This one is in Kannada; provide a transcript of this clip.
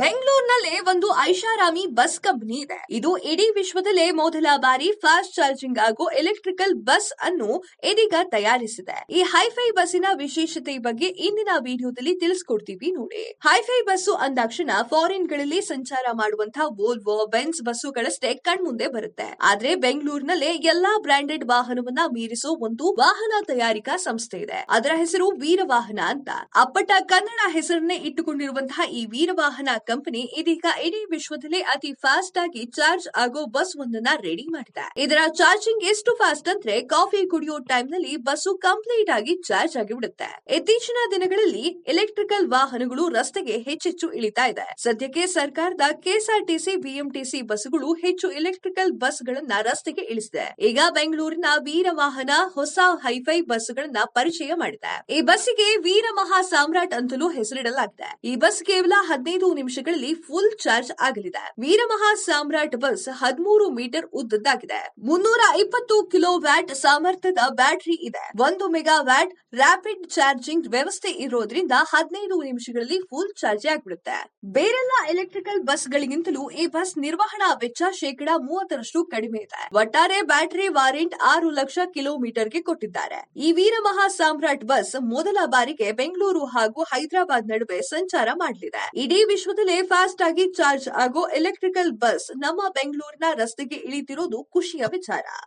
ಬೆಂಗಳೂರಿನಲ್ಲೇ ಒಂದು ಐಷಾರಾಮಿ ಬಸ್ ಕಂಪನಿ ಇದೆ. ಇದು ಇಡೀ ವಿಶ್ವದಲ್ಲೇ ಮೊದಲ ಬಾರಿ ಫಾಸ್ಟ್ ಚಾರ್ಜಿಂಗ್ ಆಗೋ ಎಲೆಕ್ಟ್ರಿಕಲ್ ಬಸ್ ಅನ್ನು ಇದೀಗ ತಯಾರಿಸಿದೆ. ಈ ಹೈಫೈ ಬಸ್ಸಿನ ವಿಶೇಷತೆ ಬಗ್ಗೆ ಇಂದಿನ ವಿಡಿಯೋದಲ್ಲಿ ತಿಳಿಸ್ಕೊಡ್ತೀವಿ ನೋಡಿ. ಹೈಫೈ ಬಸ್ಸು ಅಂದಾಕ್ಷಣ ಫಾರಿನ್ಗಳಲ್ಲಿ ಸಂಚಾರ ಮಾಡುವಂತಹ ವೋಲ್ವೋ ಬೆನ್ಸ್ ಬಸ್ಸುಗಳಷ್ಟೇ ಕಣ್ಮುಂದೆ ಬರುತ್ತೆ. ಆದ್ರೆ ಬೆಂಗಳೂರಿನಲ್ಲೇ ಎಲ್ಲಾ ಬ್ರಾಂಡೆಡ್ ವಾಹನವನ್ನ ಮೀರಿಸೋ ಒಂದು ವಾಹನ ತಯಾರಿಕಾ ಸಂಸ್ಥೆ ಇದೆ. ಅದರ ಹೆಸರು ವೀರವಾಹನ ಅಂತ. ಅಪ್ಪಟ ಕನ್ನಡ ಹೆಸರನ್ನೇ ಇಟ್ಟುಕೊಂಡಿರುವಂತಹ ಈ ವೀರವಾಹನ ಕಂಪನಿ ಇದೀಗ ಇಡೀ ವಿಶ್ವದಲ್ಲೇ ಅತಿ ಫಾಸ್ಟ್ ಆಗಿ ಚಾರ್ಜ್ ಆಗೋ ಬಸ್ ಒಂದನ್ನ ರೆಡಿ ಮಾಡಿದೆ. ಇದರ ಚಾರ್ಜಿಂಗ್ ಎಷ್ಟು ಫಾಸ್ಟ್ ಅಂದ್ರೆ ಕಾಫಿ ಕುಡಿಯೋ ಟೈಮ್ನಲ್ಲಿ ಬಸ್ಸು ಕಂಪ್ಲೀಟ್ ಆಗಿ ಚಾರ್ಜ್ ಆಗಿ ಬಿಡುತ್ತೆ. ಇತ್ತೀಚಿನ ದಿನಗಳಲ್ಲಿ ಎಲೆಕ್ಟ್ರಿಕಲ್ ವಾಹನಗಳು ರಸ್ತೆಗೆ ಹೆಚ್ಚೆಚ್ಚು ಇಳಿತಾ ಇದೆ. ಸದ್ಯಕ್ಕೆ ಸರ್ಕಾರದ ಕೆಎಸ್ಆರ್ಟಿಸಿ ಬಿಎಂಟಿಸಿ ಬಸ್ಗಳು ಹೆಚ್ಚು ಎಲೆಕ್ಟ್ರಿಕಲ್ ಬಸ್ ಗಳನ್ನ ರಸ್ತೆಗೆ ಇಳಿಸಿದೆ. ಈಗ ಬೆಂಗಳೂರಿನ ವೀರವಾಹನ ಹೊಸ ಹೈಫೈ ಬಸ್ ಗಳನ್ನ ಪರಿಚಯ ಮಾಡಿದೆ. ಈ ಬಸ್ಸಿಗೆ ವೀರ ಮಹಾ ಸಾಮ್ರಾಟ್ ಅಂತಲೂ ಹೆಸರಿಡಲಾಗಿದೆ. ಈ ಬಸ್ ಕೇವಲ ಹದಿನೈದು ನಿಮಿಷಗಳಲ್ಲಿ ಫುಲ್ ಚಾರ್ಜ್ ಆಗಲಿದೆ. ವೀರಮಹಾ ಸಾಮ್ರಾಟ್ ಬಸ್ ಹದಿಮೂರು ಮೀಟರ್ ಉದ್ದದ್ದಾಗಿದೆ. ಮುನ್ನೂರ ಇಪ್ಪತ್ತು ಕಿಲೋ ವ್ಯಾಟ್ ಸಾಮರ್ಥ್ಯದ ಬ್ಯಾಟರಿ ಇದೆ. ಒಂದು ಮೆಗಾ ವ್ಯಾಟ್ ರಾಪಿಡ್ ಚಾರ್ಜಿಂಗ್ ವ್ಯವಸ್ಥೆ ಇರೋದ್ರಿಂದ ಹದಿನೈದು ನಿಮಿಷಗಳಲ್ಲಿ ಫುಲ್ ಚಾರ್ಜ್ ಆಗ್ಬಿಡುತ್ತೆ. ಬೇರೆಲ್ಲ ಎಲೆಕ್ಟ್ರಿಕಲ್ ಬಸ್ ಗಳಿಗಿಂತಲೂ ಈ ಬಸ್ ನಿರ್ವಹಣಾ ವೆಚ್ಚ ಶೇಕಡಾ ಮೂವತ್ತರಷ್ಟು ಕಡಿಮೆ ಇದೆ. ಒಟ್ಟಾರೆ ಬ್ಯಾಟರಿ ವಾರೆಂಟ್ ಆರು ಲಕ್ಷ ಕಿಲೋಮೀಟರ್ಗೆ ಕೊಟ್ಟಿದ್ದಾರೆ. ಈ ವೀರಮಹಾ ಸಾಮ್ರಾಟ್ ಬಸ್ ಮೊದಲ ಬಾರಿಗೆ ಬೆಂಗಳೂರು ಹಾಗೂ ಹೈದರಾಬಾದ್ ನಡುವೆ ಸಂಚಾರ ಮಾಡಲಿದೆ. ಇಡೀ ವಿಶ್ವದಲ್ಲೇ ಫಾಸ್ಟ್ ಆಗಿ ಚಾರ್ಜ್ ಆಗೋ ಎಲೆಕ್ಟ್ರಿಕಲ್ ಬಸ್ ನಮ್ಮ ಬೆಂಗಳೂರಿನ ರಸ್ತೆಗೆ ಇಳಿತಿರೋದು ಖುಷಿಯ ವಿಚಾರ.